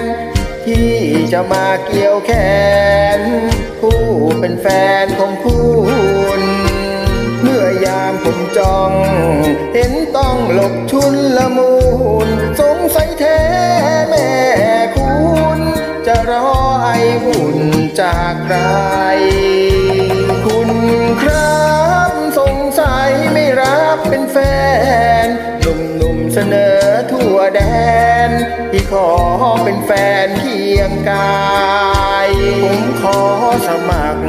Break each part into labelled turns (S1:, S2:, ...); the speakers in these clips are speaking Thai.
S1: น ที่จะมาเกี่ยวแขน ผู้เป็นแฟนของคุณเมื่อยามผมจ้อง เห็นต้องหลบชุนละมุนสงสัยแท้แม่คุณ จะรอไอหุ่นจากใคร เป็นแฟนเคียงกายผมขอสมัคร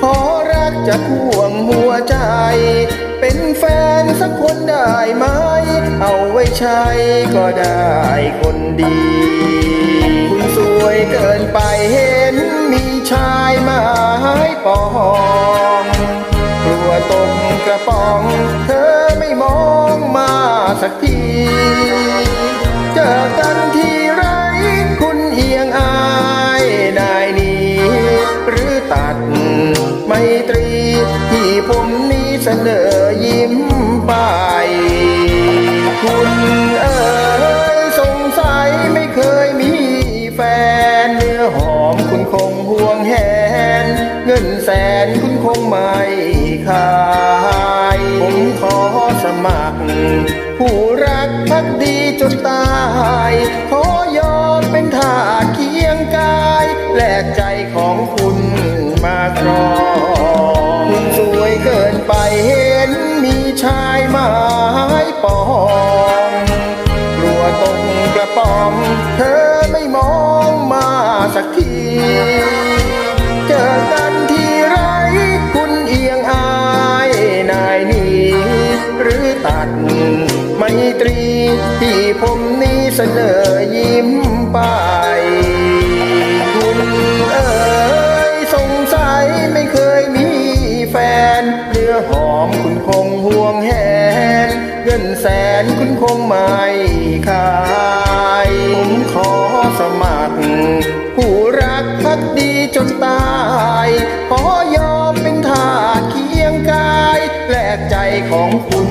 S1: ขอรักจะพ่วงหัวใจ เป็นแฟนสักคนได้ไหม เอาไว้ใช้ก็ได้คนดี คุณสวยเกินไปเห็นมีชายมาให้ปองกลัวตกกระป๋อง เธอไม่มองมาสักที เจอกัน เสนอยิ้มไป คุณเอ๋ยสงสัยไม่เคยมีแฟนเนื้อหอมคุณคงห่วงแหน เงินแสนคุณคงไม่ขายผมขอสมัคร ผู้รักพักดีจนตาย ขอยอมเป็นทาสเคียงกายแลกใจ ปองกลัวตกกระป๋อมเธอไม่มองมาสักที เจอกันทีไรคุณเอียงอายนายนี้หรือตัดไมตรีที่ผมนี้เสนอยิ้มไปคุณเอ๋ยสงสัยไม่เคยมีแฟนเนื้อหอมคุณคงห่วงแหน เงินแสนคุณคงไม่ขาย ผมขอสมัคร ผู้รักพักดีจนตาย ขอยอมเป็นทาสเคียงกาย แลกใจของคุณ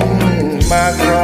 S1: มาคร